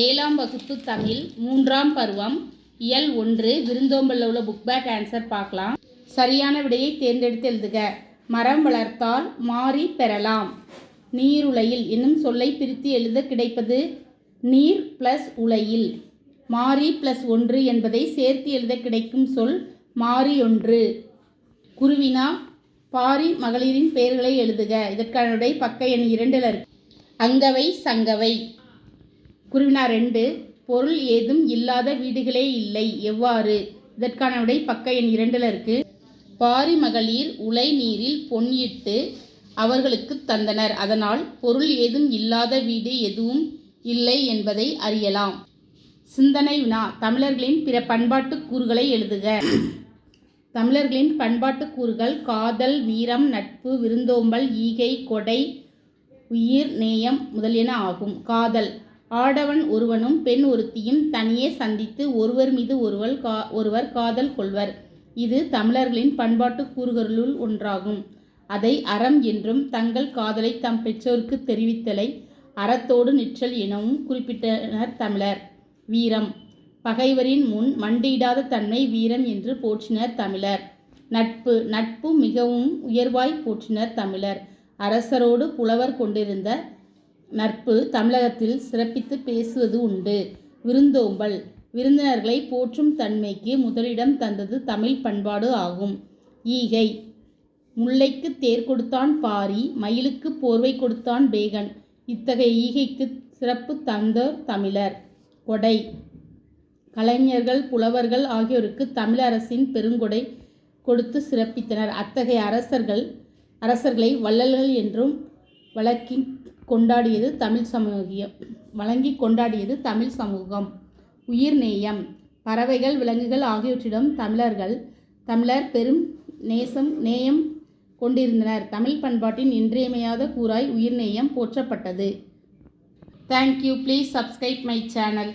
ஏழாம் வகுப்பு தமிழ் மூன்றாம் பருவம் இயல் ஒன்று விருந்தோம்பலில் உள்ள புக் பேக் ஆன்சர் பார்க்கலாம். சரியான விடையை தேர்ந்தெடுத்து எழுதுக. மரம் வளர்த்தால் மாறி பெறலாம். நீருலையில் என்னும் சொல்லை பிரித்து எழுத கிடைப்பது நீர் ப்ளஸ் உலையில். மாறி ப்ளஸ் ஒன்று என்பதை சேர்த்து எழுத கிடைக்கும் சொல் மாறி ஒன்று. குருவினா பாரி மகளிரின் பெயர்களை எழுதுக. இதற்கான விடை பக்க எண் இரண்டில் இருக்கு. அங்கவை சங்கவை. குருவினா ரெண்டு பொருள் ஏதும் இல்லாத வீடுகளே இல்லை எவ்வாறு? இதற்கான விடை பக்க எண் இரண்டில் இருக்கு. பாரி மகளிர் உலை நீரில் பொன்னிட்டு அவர்களுக்கு தந்தனர். அதனால் பொருள் ஏதும் இல்லாத வீடு எதுவும் இல்லை என்பதை அறியலாம். சிந்தனை வினா தமிழர்களின் பிற பண்பாட்டு கூறுகளை எழுதுக. தமிழர்களின் பண்பாட்டு கூறுகள் காதல் வீரம் நட்பு விருந்தோம்பல் ஈகை கொடை உயிர் நேயம் முதலியன ஆகும். காதல் ஆடவன் ஒருவனும் பெண் ஒருத்தியும் தனியே சந்தித்து ஒருவர் மீது ஒருவர் கா ஒருவர் காதல் கொள்வர். இது தமிழர்களின் பண்பாட்டு கூறுகளுள் ஒன்றாகும். அதை அறம் என்றும் தங்கள் காதலை தம் பெற்றோருக்கு தெரிவித்தலை அறத்தோடு நிற்றல் எனவும் குறிப்பிட்டனர் தமிழர். வீரம். பகைவரின் முன் மண்டியிடாத தன்மை வீரம் என்று போற்றினர் தமிழர். நட்பு. நட்பு மிகவும் உயர்வாய் போற்றினர் தமிழர். அரசரோடு புலவர் கொண்டிருந்த நட்பு தமிழகத்தில் சிறப்பித்து பேசுவது உண்டு. விருந்தோம்பல். விருந்தினர்களை போற்றும் தன்மைக்கு முதலிடம் தந்தது தமிழ் பண்பாடு ஆகும். ஈகை. முல்லைக்கு தேர் கொடுத்தான் பாரி மயிலுக்கு போர்வை கொடுத்தான் பேகன். இத்தகைய ஈகைக்கு சிறப்பு தந்த தமிழர். கொடை. கலைஞர்கள் புலவர்கள் ஆகியோருக்கு தமிழரசின் பெருங்கொடை கொடுத்து சிறப்பித்தனர். அத்தகைய அரசர்கள் அரசர்களை வள்ளல்கள் என்றும் வழக்கி கொண்டாடியது தமிழ் சமூகம் வழங்கி கொண்டாடியது தமிழ் சமூகம். உயிர்நேயம் பறவைகள் விலங்குகள் ஆகியவற்றிடம் தமிழர்கள் தமிழர் பெரும் நேசம் நேயம் கொண்டிருந்தனர். தமிழ் பண்பாட்டின் இன்றியமையாத கூறாய் உயிர்நேயம் போற்றப்பட்டது. Thank you please subscribe my channel